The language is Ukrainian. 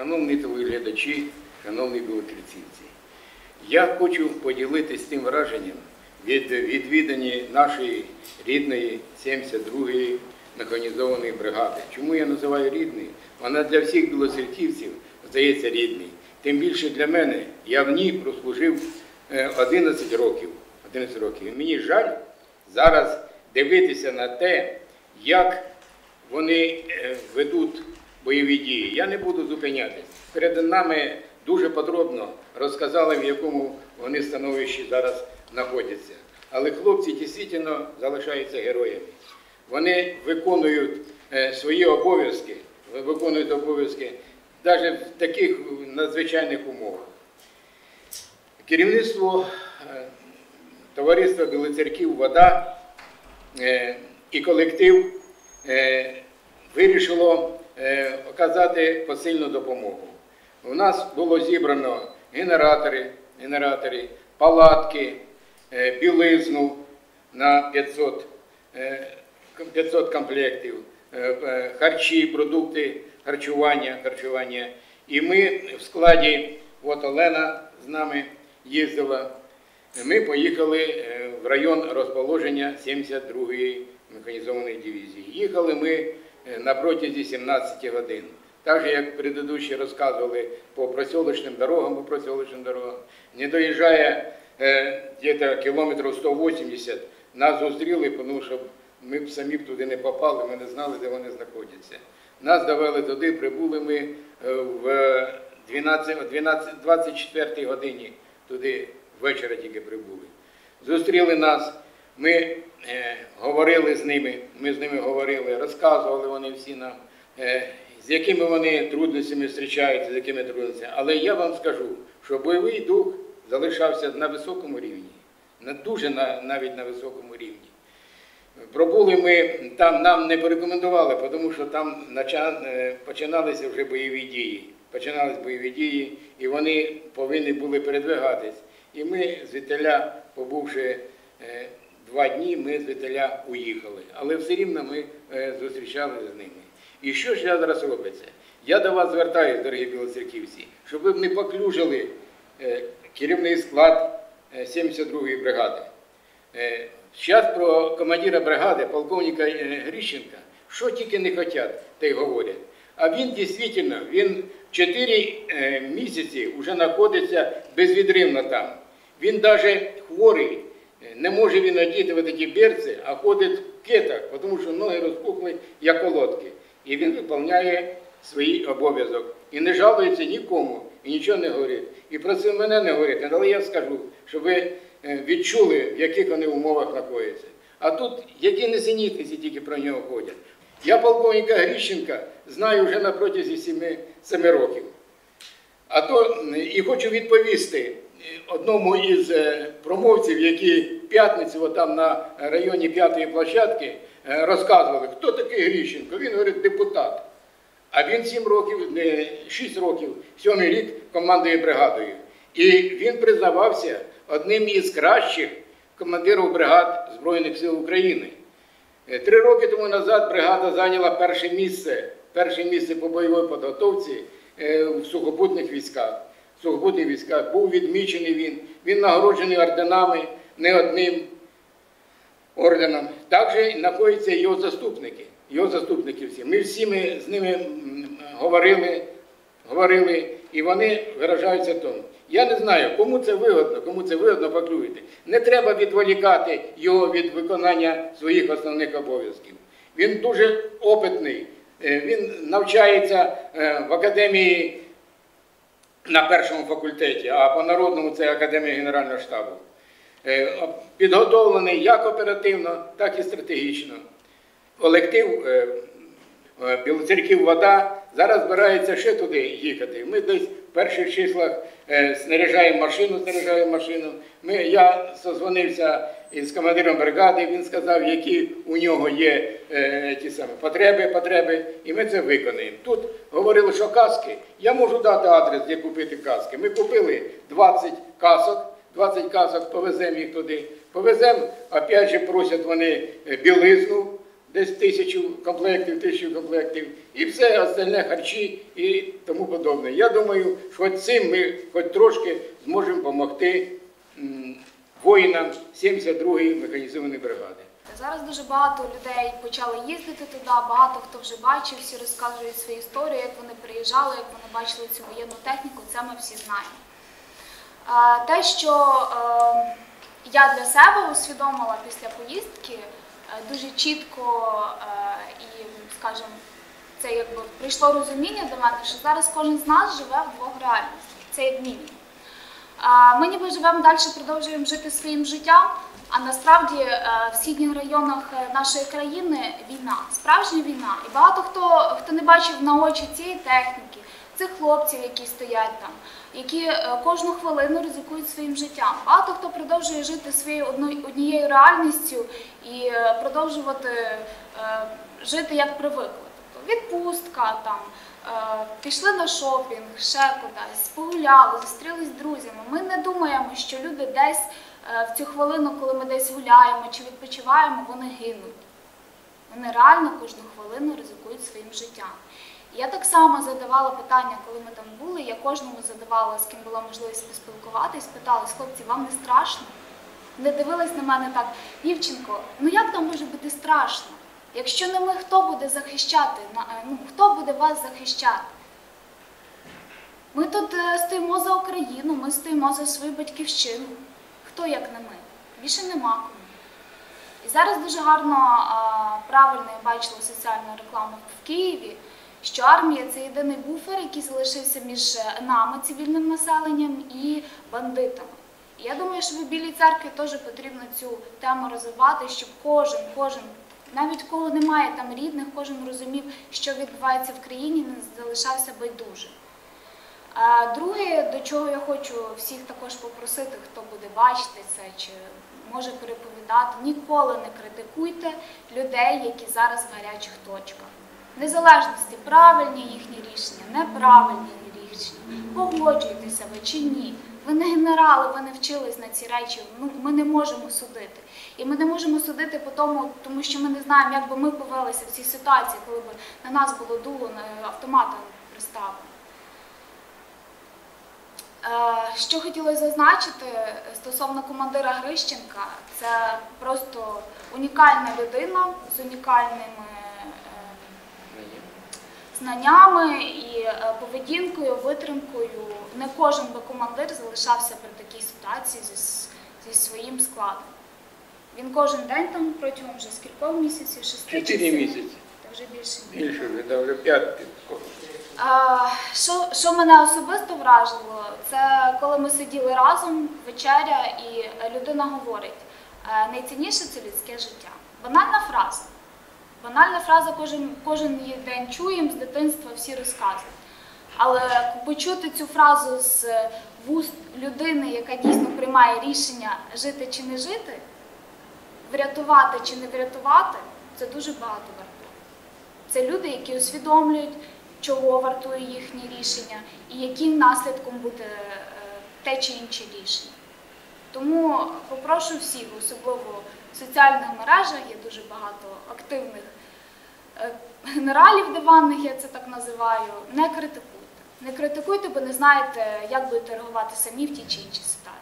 Шановні телеглядачі, шановні білоцерківці, я хочу поділитися тим враженням від відвідані нашої рідної 72-ї механізованої бригади. Чому я називаю рідною? Вона для всіх білоцерківців здається рідною. Тим більше для мене я в ній прослужив е, 11 років. 11 років. І мені жаль зараз дивитися на те, як вони е, ведуть бойові дії. Я не буду зупинятись. Перед нами дуже подробно розказали, в якому вони становищі зараз знаходяться. Але хлопці дійсно залишаються героями. Вони виконують е, свої обов'язки, виконують обов'язки навіть в таких надзвичайних умовах. Керівництво е, товариства Білоцерків Вода е, і колектив вирішило оказати посильну допомогу. У нас було зібрано генератори, генератори палатки, е, білизну на 500, е, 500 комплектів, е, е, харчі, продукти харчування, харчування. І ми в складі, от Олена з нами їздила, ми поїхали е, в район розположення 72-ї механізованої дивізії. Їхали ми е, на протязі 17 годин. Так же, як предыдущі розказували по просілочним дорогам, по просілочним дорогам, не доїжджає е, где-то кілометрів 180, нас зустріли, тому що ми б самі б туди не попали, ми не знали, де вони знаходяться. Нас довели туди, прибули ми е, в 12, 12, 24 годині туди ввечері тільки прибули. Зустріли нас, ми е, говорили з ними, ми з ними говорили, розказували вони всі нам, е, з якими вони трудностями зустрічаються, з якими трудностями. Але я вам скажу, що бойовий дух залишався на високому рівні, на дуже на, навіть на високому рівні. Пробули ми там, нам не порекомендували, тому що там е, починалися вже бойові дії. Починались бойові дії, і вони повинні були передвигатись. І ми звідтиля, побувши два дні, ми звідтиля уїхали. Але все рівно ми е, зустрічалися з ними. І що ж зараз робиться? Я до вас звертаюся, дорогі білоцерківці, щоб ви не поклюжили е, керівний склад е, 72-ї бригади. Зараз про командира бригади, полковника е, Грищенка, що тільки не хочуть, те й говорять. А він дійсно, він 4 місяці вже знаходиться безвідривно там. Він навіть хворий, е, не може він одіти в такі берці, а ходить в кетах, тому що ноги розпухли, як колодки. І він виконує свій обов'язок. І не жалується нікому, і нічого не говорить. І про це мене не говорить, але я скажу, щоб ви е, відчули, в яких вони умовах знаходяться. А тут які несенітниці тільки про нього ходять. Я полковника Грищенка знаю вже на протязі 7, 7 років. А то і хочу відповісти одному із е, промовців, які п'ятницю, там на районі п'ятої площадки, е, розказували, хто такий Грищенко. Він говорить, депутат. А він 7 років, не 6 років, 7 рік командує бригадою. І він признавався одним із кращих командирів бригад Збройних сил України. Е, Три роки тому назад бригада зайняла перше місце, перше місце по бойовій підготовці е, в сухопутних військах. В сухопутних військах був відмічений він, він нагороджений орденами, не одним орденом. Також знаходяться його заступники. Його заступники всі. Ми всі ми з ними говорили, говорили, і вони виражаються тому. Я не знаю, кому це вигодно, кому це вигодно поклюєте. Не треба відволікати його від виконання своїх основних обов'язків. Він дуже опитний, е, він навчається е, в академії на першому факультеті, а по народному це Академія Генерального штабу. Е, Підготовлений як оперативно, так і стратегічно. Колектив е, Білоцерків вода зараз збирається ще туди їхати. Ми десь в перших числах е, снаряжаємо машину, снаряжаємо машину. Ми, я созвонився із командиром бригади, він сказав, які у нього є е, ті самі потреби, потреби, і ми це виконаємо. Тут говорили, що каски. Я можу дати адрес, де купити каски. Ми купили 20 касок. 20 касок, повеземо їх туди. Повеземо, опять же, просять вони е, білизну, десь тисячу комплектів, тисячу комплектів, і все остальне харчі і тому подобне. Я думаю, що цим ми хоч трошки зможемо допомогти воїнам 72-ї механізованої бригади. Зараз дуже багато людей почали їздити туди, багато хто вже бачив, всі розказують свої історії, як вони приїжджали, як вони бачили цю воєнну техніку, це ми всі знаємо. Е, Те, що е, я для себе усвідомила після поїздки, дуже чітко е, і, скажімо, це якби прийшло розуміння до мене, що зараз кожен з нас живе в двох реальностях. Це як мінімум. Ми ніби живемо далі, продовжуємо жити своїм життям, а насправді е, в східних районах е, нашої країни війна, справжня війна. І багато хто, хто не бачив на очі цієї техніки, цих хлопців, які стоять там, які е, кожну хвилину ризикують своїм життям. Багато хто продовжує жити своєю однією реальністю і е, продовжувати е, жити як привикли. Тобто відпустка там. Пішли на шопінг, ще кудись, погуляли, зустрілись з друзями. Ми не думаємо, що люди десь в цю хвилину, коли ми десь гуляємо чи відпочиваємо, вони гинуть. Вони реально кожну хвилину ризикують своїм життям. Я так само задавала питання, коли ми там були. Я кожному задавала, з ким була можливість поспілкуватись, питалась, хлопці, вам не страшно? Вони дивились на мене так, дівчинко, ну як там може бути страшно? Якщо не ми, хто буде захищати? Е, Ну, хто буде вас захищати? Ми тут е, стоїмо за Україну, ми стоїмо за свою батьківщину. Хто як не ми? Більше нема кому. І зараз дуже гарно, правильно я бачила соціальну рекламу в Києві, що армія це єдиний буфер, який залишився між е, нами, цивільним населенням, і бандитами. Я думаю, що в Білій церкві теж потрібно цю тему розвивати, щоб кожен, кожен, навіть кого немає там рідних, кожен розумів, що відбувається в країні, не залишався байдужим. Друге, до чого я хочу всіх також попросити, хто буде бачити це чи може переповідати, ніколи не критикуйте людей, які зараз в гарячих точках. Незалежності правильні їхні рішення, неправильні рішення, погоджуєтеся ви чи ні. Ви не генерали, ви не вчились на ці речі. Ну, ми не можемо судити. І ми не можемо судити по тому, тому що ми не знаємо, як би ми повелися в цій ситуації, коли б на нас було дуло автомата приставлено. Що хотілося зазначити стосовно командира Грищенка, це просто унікальна людина з унікальними знаннями і е, поведінкою, витримкою. Не кожен би командир залишався при такій ситуації зі, зі своїм складом. Він кожен день там протягом вже скількох місяців, шести Чотири місяці. Та вже більше. Більше вже, да, вже п'ятий. А, Що, що мене особисто вражило, це коли ми сиділи разом, вечеря, і людина говорить: «Е, найцінніше це людське життя. Банальна фраза. Банальна фраза кожен, кожен день чуємо з дитинства, всі розказують. Але почути цю фразу з вуст людини, яка дійсно приймає рішення жити чи не жити, врятувати чи не врятувати, це дуже багато вартує. Це люди, які усвідомлюють, чого вартує їхнє рішення і яким наслідком буде е, те чи інше рішення. Тому попрошу всіх, особливо в соціальних мережах, є дуже багато активних е, генералів диванних, я це так називаю. Не критикуйте. Не критикуйте, бо не знаєте, як будете реагувати самі в тій чи іншій ситуації.